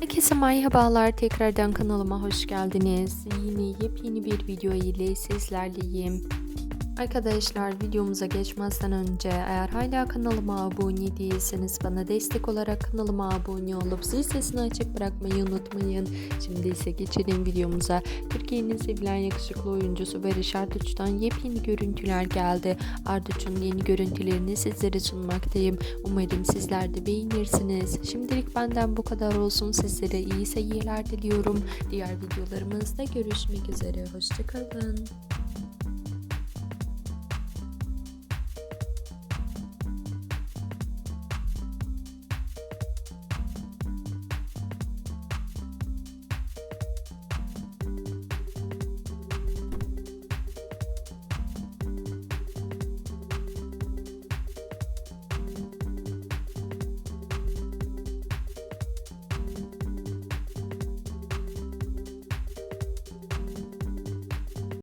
Herkese merhabalar tekrardan kanalıma hoş geldiniz. Yine yepyeni bir video ile sizlerleyim. Arkadaşlar videomuza geçmezden önce eğer hala kanalıma abone değilseniz bana destek olarak kanalıma abone olup zil sesini açık bırakmayı unutmayın. Şimdi ise geçelim videomuza. Türkiye'nin sevilen yakışıklı oyuncusu Barış Arduç'tan yepyeni görüntüler geldi. Arduç'un yeni görüntülerini sizlere sunmaktayım. Umarım sizler de beğenirsiniz. Şimdilik benden bu kadar olsun. Sizlere iyi seyirler diliyorum. Diğer videolarımızda görüşmek üzere. Hoşçakalın.